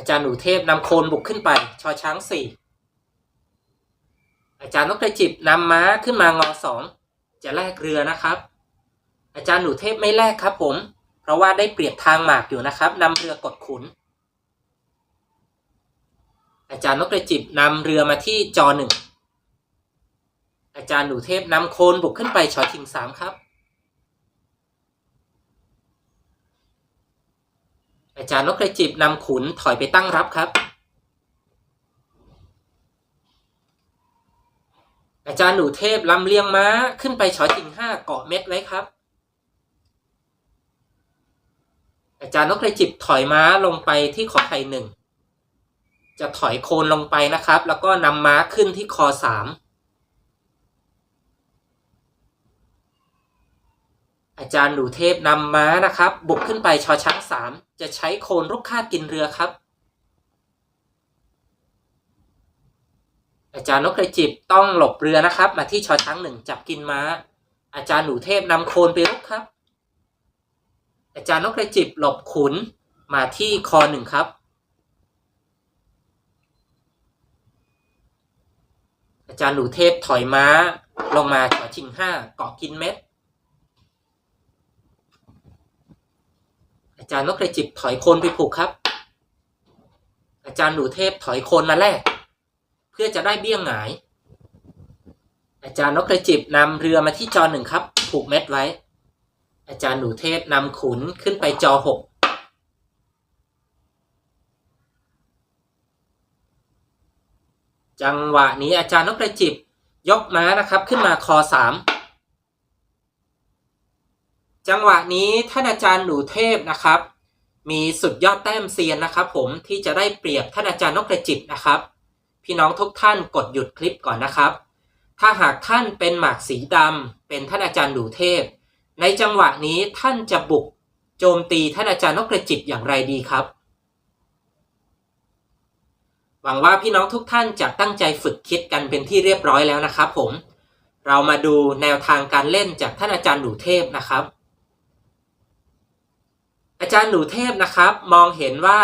อาจารย์หนูเทพนำโคนบุกขึ้นไปชอช้างสี่อาจารย์นกกระจิบนำม้าขึ้นมางอสองจะแลกเรือนะครับ อาจารย์หนูเทพไม่แลกครับ ผม เพราะว่าได้เปรียบทางหมากอยู่นะครับนำเรือกดขุน อาจารย์นกกระจิบนำเรือมาที่จอหนึ่งอาจารย์หนูเทพนำโคนบุกขึ้นไปชอชิงสามครับ อาจารย์นกกระจิบนำขุนถอยไปตั้งรับครับ อาจารย์หนูเทพลำเลียงม้าขึ้นไปชอชิงห้าเกาะเม็ดไว้ครับ อาจารย์นกกระจิบถอยม้าลงไปที่ขอไข่หนึ่งจะถอยโคนลงไปนะครับ แล้วก็นำม้าขึ้นที่คอสาม อาจารย์หนูเทพนำม้านะครับ บุกขึ้นไปชอช้างสามจะใช้โคนรุกคาดกินเรือครับ อาจารย์นกกระจิบต้องหลบเรือนะครับ มาที่ชอช้างหนึ่งจับกินม้า อาจารย์หนูเทพนำโคนไปรุกครับ อาจารย์นกกระจิบหลบขุนมาที่คอหนึ่งครับ อาจารย์หนูเทพถอยม้าลงมาชอชิงห้าเกาะกินเม็ด อา จารย์นกกระจิบถอยโคนไปผูกครับ อาจารย์หนูเทพถอยโคนมาแลกเพื่อจะได้เบี้ยงหงาย อาจารย์นกกระจิบนำเรือมาที่จอหนึ่งครับ ผูกเม็ดไว้ อาจารย์หนูเทพนำขุนขึ้นไปจอหกจังหวะนี้อาจารย์นกกระจิบยกม้านะครับ ขึ้นมาคอสาม จังหวะนี้ท่านอาจารย์หนูเทพนะครับ มีสุดยอดแต้มเซียนนะครับ ผมที่จะได้เปรียบท่านอาจารย์นกกระจิบนะครับ พี่น้องทุกท่านกดหยุดคลิปก่อนนะครับ ถ้าหากท่านเป็นหมากสีดำเป็นท่านอาจารย์หนูเทพ ในจังหวะนี้ท่านจะบุกโจมตีท่านอาจารย์นกกระจิบอย่างไรดีครับ หวังว่าพี่น้องทุกท่านจะตั้งใจฝึกคิดกันเป็นที่เรียบร้อยแล้วนะครับ ผม เรามาดูแนวทางการเล่นจากท่านอาจารย์หนูเทพนะครับ อาจารย์หนูเทพนะครับ มองเห็นว่า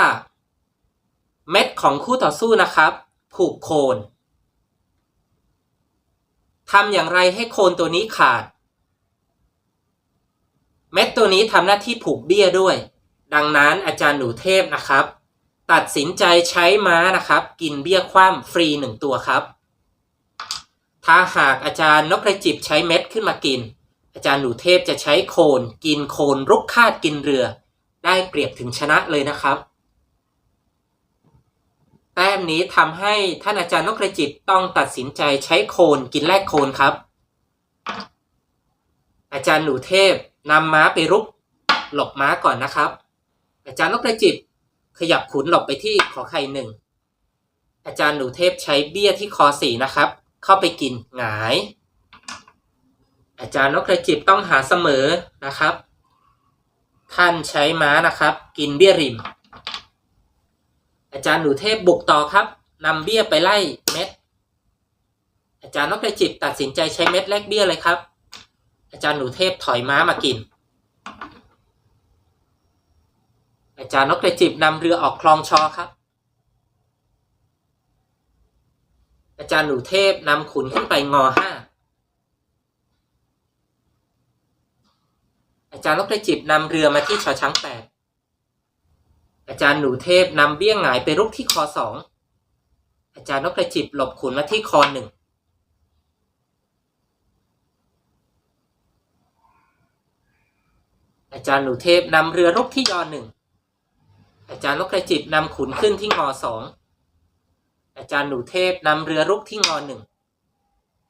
เม็ดของคู่ต่อสู้นะครับ ผูกโคนทำอย่างไรให้โคนตัวนี้ขาด เม็ดตัวนี้ทำหน้าที่ผูกเบี้ยด้วย ดังนั้นอาจารย์หนูเทพนะครับ ตัดสินใจใช้ม้านะครับ กินเบี้ยคว่ำฟรีหนึ่งตัวครับ ถ้าหากอาจารย์นกกระจิบใช้เม็ดขึ้นมากิน อาจารย์หนูเทพจะใช้โคนกินโคนรุกคาดกินเรือ ได้เปรียบถึงชนะเลยนะครับ แต้มนี้ทำให้ท่านอาจารย์นกกระจิบต้องตัดสินใจใช้โคนกินแลกโคนครับ อาจารย์หนูเทพนำม้าไปรุกหลบม้าก่อนนะครับ อาจารย์นกกระจิบขยับขุนหลบไปที่ขอไข่หนึ่งอาจารย์หนูเทพใช้เบี้ยที่คอสี่นะครับ เข้าไปกินหงาย อาจารย์นกกระจิบต้องหาเสมอนะครับ ท่านใช้ม้านะครับ กินเบี้ยริม อาจารย์หนูเทพบุกต่อครับนำเบี้ยไปไล่เม็ด อาจารย์นกกระจิบตัดสินใจใช้เม็ดแลกเบี้ยเลยครับ อาจารย์หนูเทพถอยม้ามากิน อาจารย์นกกระจิบนำเรือออกคลองชอครับ อาจารย์หนูเทพนำขุนขึ้นไปงอห้า อาจารย์นกกระจิบนำเรือมาที่ชอช้างแปดอาจารย์หนูเทพนำเบี้ยงหงายไปรุกที่คอสองอาจารย์นกกระจิบหลบขุนมาที่คอหนึ่งอาจารย์หนูเทพนำเรือรุกที่ยอหนึ่งอาจารย์นกกระจิบนำขุนขึ้นที่งอสองอาจารย์หนูเทพนำเรือรุกที่งอหนึ่ง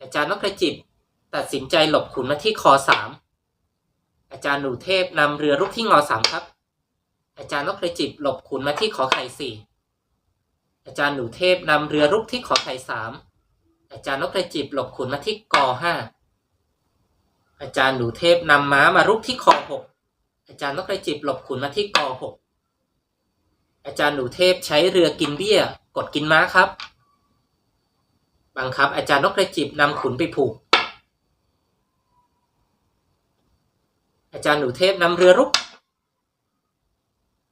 อาจารย์นกกระจิบตัดสินใจหลบขุนมาที่คอสาม อาจารย์หนูเทพนำเรือรุกที่งอสามครับ อาจารย์นกกระจิบหลบขุนมาที่ขอไข่สี่อาจารย์หนูเทพนำเรือรุกที่ขอไข่สามอาจารย์นกกระจิบหลบขุนมาที่กอห้าอาจารย์หนูเทพนำม้ามารุกที่คอหกอาจารย์นกกระจิบหลบขุนมาที่กอหกอาจารย์หนูเทพใช้เรือกินเบี้ยกดกินม้าครับ บังคับ อาจารย์นกกระจิบนำขุนไปผูก อาจารย์หนูเทพนำเรือรุก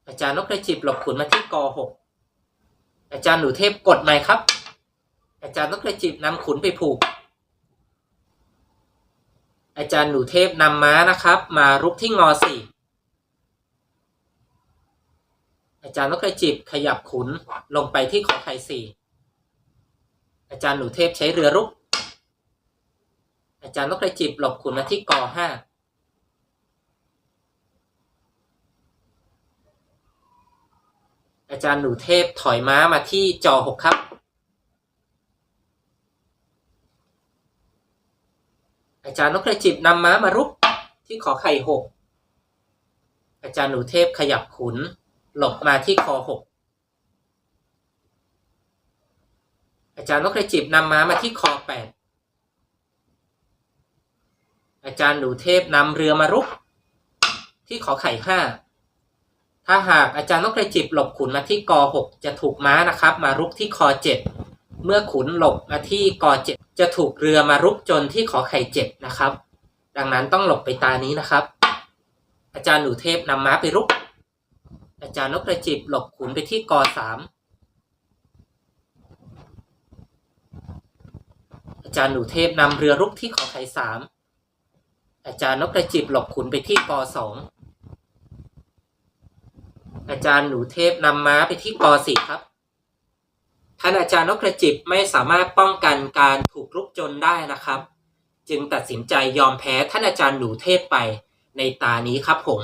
อาจารย์นกกระจิบหลบขุนมาที่กอหกอาจารย์หนูเทพกดใหม่ครับ อาจารย์นกกระจิบนำขุนไปผูก อาจารย์หนูเทพนำม้านะครับ มารุกที่งอสี่อาจารย์นกกระจิบขยับขุนลงไปที่ขอไข่สี่อาจารย์หนูเทพใช้เรือรุก อาจารย์นกกระจิบหลบขุนมาที่กอห้า อาจารย์หนูเทพถอยม้ามาที่จอหกครับ อาจารย์นกกระจิบนำม้ามารุกที่ขอไข่หกอาจารย์หนูเทพขยับขุน หลบมาที่คอหกอาจารย์นกกระจิบนำม้ามาที่คอแปดอาจารย์หนูเทพนำเรือมารุกที่ขอไข่ห้า ถ้าหากอาจารย์นกกระจิบหลบขุนมาที่กอหกจะถูกม้านะครับ มารุกที่คอเจ็ดเมื่อขุนหลบมาที่กอเจ็ดจะถูกเรือมารุกจนที่ขอไข่เจ็ดนะครับ ดังนั้นต้องหลบไปตานี้นะครับ อาจารย์หนูเทพนำม้าไปรุก อาจารย์นกกระจิบหลบขุนไปที่กอสามอาจารย์หนูเทพนำเรือรุกที่ขอไข่สามอาจารย์นกกระจิบหลบขุนไปที่กอสอง อาจารย์หนูเทพนำม้าไปที่กอสี่ครับ ท่านอาจารย์นกกระจิบไม่สามารถป้องกันการถูกรุกจนได้นะครับ จึงตัดสินใจยอมแพ้ท่านอาจารย์หนูเทพไปในตานี้ครับผม